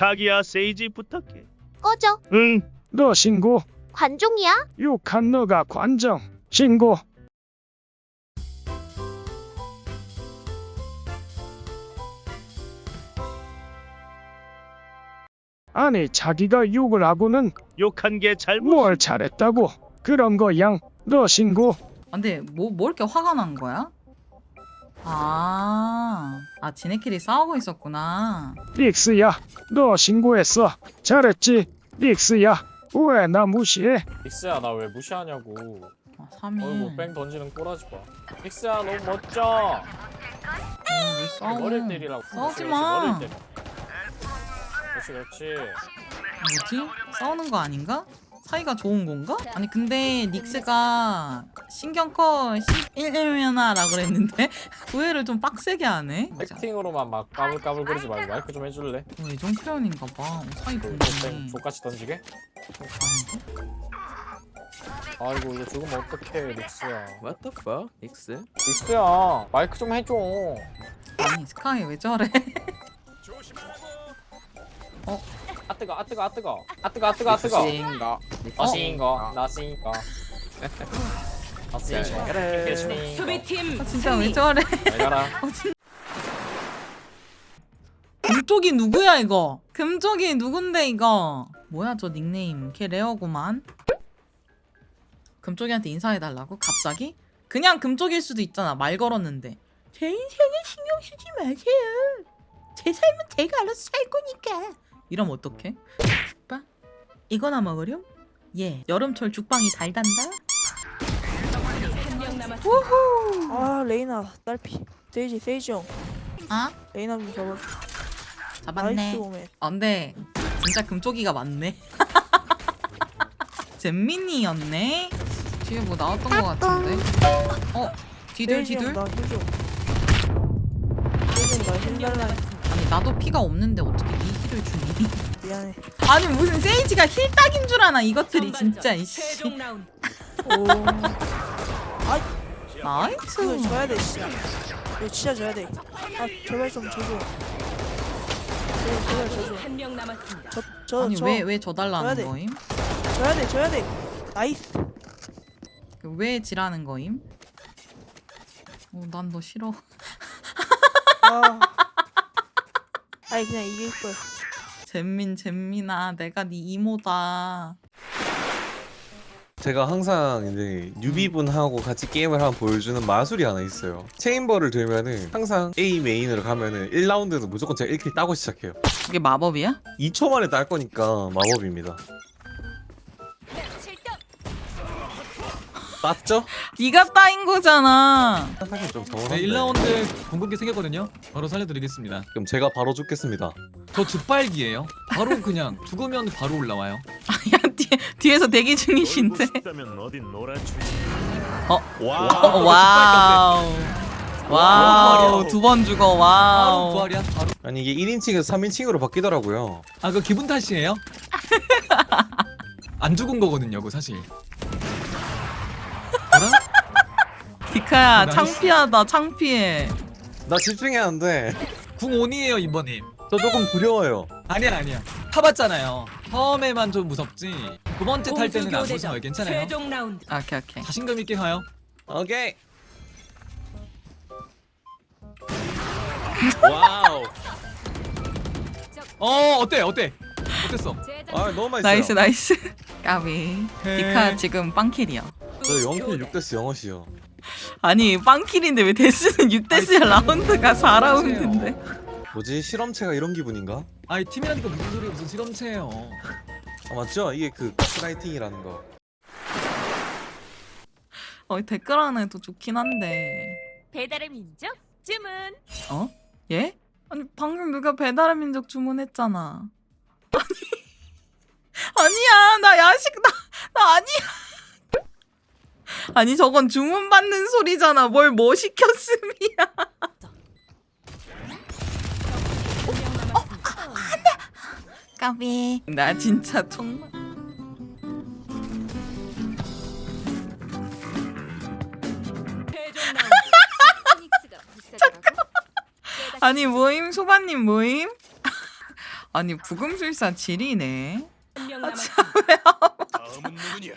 자기야 세이지 부탁해. 꺼져. 응. 너 신고. 관종이야? 욕한 너가 관정. 신고. 아니 자기가 욕을 하고는 욕한 게 잘못. 뭘 잘했다고 그런 거양 너 신고 아, 근데 뭐, 뭐 이렇게 화가 난 거야? 아, 아, 지네끼리 싸우고 있었구나. 릭스야 너 신고했어 잘했지 릭스야 왜 나 무시해 닉스야 나 왜 무시하냐고 아, 3일. 어이구 뺑 던지는 꼬라지 봐 닉스야 너무 멋져 왜 싸워? 머리를 때리라고 싸우지 그렇지, 마. 머리를 때려. 그렇지 그렇지 뭐지? 싸우는 거 아닌가? 사이가 좋은 건가? 아니 근데 닉스가 신경껏 11년아라 그랬는데 구애를 좀 빡세게 하네. 액팅으로만 막 까불까불 거리지 말고 마이크 좀 해줄래? 어, 애정 표현인가 봐. 어, 사이 그 좋네. 뺑 족같이 던지게? 아이고 이거 죽으면 어떡해 닉스야 What the fuck? 닉스? 닉스야 마이크 좀 해줘 아니 스카이 왜 저래? 아 뜨거 아 뜨거 아 뜨거 아 뜨거 아 뜨거 아 뜨거 닉스인가? 나시인 거 나시인 거 나시인 거 그래. 닉스인 거 수비팀 아, 진짜 왜 저래? 잘 가라 금쪽이 누구야 이거? 금쪽이 누군데 이거? 뭐야 저 닉네임? 걔 레어구만. 금쪽이한테 인사해달라고? 갑자기? 그냥 금쪽일 수도 있잖아 말 걸었는데 제 인생에 신경 쓰지 마세요 제 삶은 제가 알아서 살 거니까 이러면 어떡해? 죽빵? 이거나 먹으렴? 예 여름철 죽빵이 달단다 남았습니다. 아 레이나 딸피 세이지 세이지 형 아? 레이나 좀 잡아 잡았네 나이스 오맨 아, 근데 진짜 금쪽이가 맞네. 잼민이였네. 뒤에 뭐 나왔던 것 같은데. 어, 뒤들 세이지 달라 아니 나도 피가 없는데 어떻게 이 힐을 주니? 미안해 아니 무슨 세이지가 힐 딱인 줄 아나 이것들이 진짜 이씨. 오 나이스. 이거 줘야 돼 진짜 이거 진짜 줘야 돼 아 제발 좀 줘줘 제발 제발 줘줘 한명 남았습니다. 저 저 아니 저, 왜 왜 줘야 저달라는 돼. 거임? 줘야 돼 줘야 돼 나이스 왜 지라는 거임? 어, 난 너 싫어. 아 아니 그냥 이길 거야 잼민 잼민아 내가 네 이모다. 제가 항상 이제 뉴비분하고 같이 게임을 한번 보여주는 마술이 하나 있어요. 체인버를 들면은 항상 A 메인으로 가면은 1라운드는 무조건 제가 1킬 따고 시작해요. 그게 마법이야? 2초 만에 딸 거니까 마법입니다. 맞죠? 네가 따인 거잖아. 사실 좀 네, 서운한데. 1라운드 궁극기 생겼거든요. 바로 살려드리겠습니다. 그럼 제가 바로 죽겠습니다. 저 죽발기예요. 바로 그냥 죽으면 바로 올라와요. 야 뒤, 뒤에서 대기 중이신데. 놀아주지. 와. 어, 와우. 와우 두 번 죽어 바로 와우. 부활이야. 바로. 아니 이게 1인칭에서 3인칭으로 바뀌더라고요. 아, 그 기분 탓이에요? 안 죽은 거거든요, 그거 사실. 알아? 디카야 나이스. 창피하다 창피해. 나 집중해야 하는데 궁 온이에요, 이번님. 저 조금 두려워요. 아니야, 아니야. 타봤잖아요. 처음에만 좀 무섭지. 두 번째 탈 때는 안 공수교대전. 무서워요. 괜찮아요. 최종 라운드. 오케이 오케이. 자신감 있게 가요. 오케이. 와우. 어, 어때? 어때? 어땠어? 아 너무 맛있어요. 나이스 나이스. 까비. 디카 지금 빵킬이야. 저 0킬 6데스 영어시요. 아니 빵킬인데 왜 데스는 6데스야 라운드가 4라운드인데. 뭐지 실험체가 이런 기분인가? 아이 팀이라니까 무슨 소리야 무슨 실험체예요. 아 맞죠? 이게 그 가스라이팅이라는 거. 어 댓글 하나도 좋긴 한데. 배달의 민족 주문. 어? 예? 아니 방금 누가 배달의 민족 주문했잖아. 아니 아니야 나 야식 나, 나 아니야. 아니 저건 주문 받는 소리잖아. 뭘 뭐 시켰음이야. 까비. 나 진짜 정말. 아니 모임 소바님 모임? 아니 부금술사 지리네 아, 남았습니다. 다음은 누구냐?